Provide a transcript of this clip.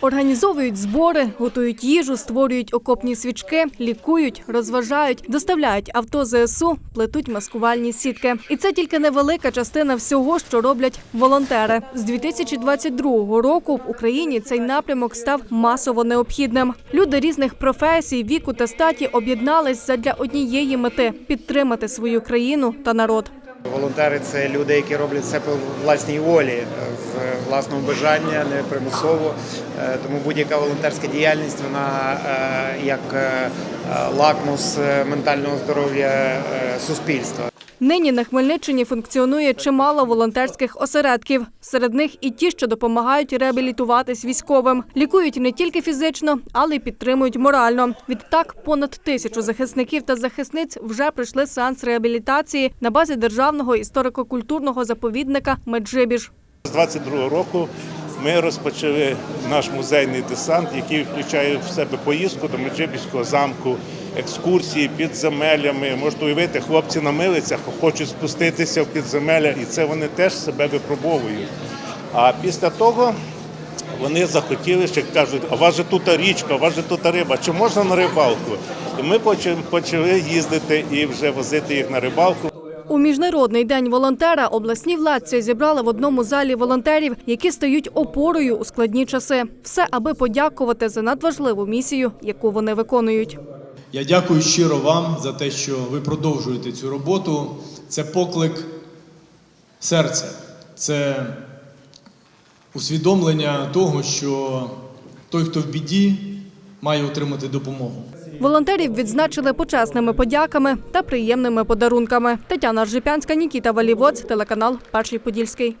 Організовують збори, готують їжу, створюють окопні свічки, лікують, розважають, доставляють авто ЗСУ, плетуть маскувальні сітки. І це тільки невелика частина всього, що роблять волонтери. З 2022 року в Україні цей напрямок став масово необхідним. Люди різних професій, віку та статі об'єднались задля однієї мети підтримати свою країну та народ. Волонтери це люди, які роблять це по власній волі, е, з власного бажання, не примусово. Е, Тому будь-яка волонтерська діяльність вона е, як лакмус ментального здоров'я суспільства. Нині на Хмельниччині функціонує чимало волонтерських осередків. Серед них і ті, що допомагають реабілітуватись військовим. Лікують не тільки фізично, але й підтримують морально. Відтак понад тисячу захисників та захисниць вже пройшли сеанс реабілітації на базі державного історико-культурного заповідника Меджибіж. З 22 року ми розпочали наш музейний десант, який включає в себе поїздку до Меджибіського замку, екскурсії підземеллями. Можете уявити, хлопці на милицях хочуть спуститися в підземелля, і це вони теж себе випробовують. А після того вони захотіли, ще кажуть, а у вас же тут річка, у вас же тут риба, чи можна на рибалку? І ми почали їздити і вже возити їх на рибалку. У міжнародний день волонтера обласні владці зібрали в одному залі волонтерів, які стають опорою у складні часи. Все аби подякувати за надважливу місію, яку вони виконують. Я дякую щиро вам за те, що ви продовжуєте цю роботу. Це поклик серця, це усвідомлення того, що той, хто в біді, має отримати допомогу. Волонтерів відзначили почесними подяками та приємними подарунками. Тетяна Ржипянська, Нікіта Валівоць, телеканал Перший Подільський.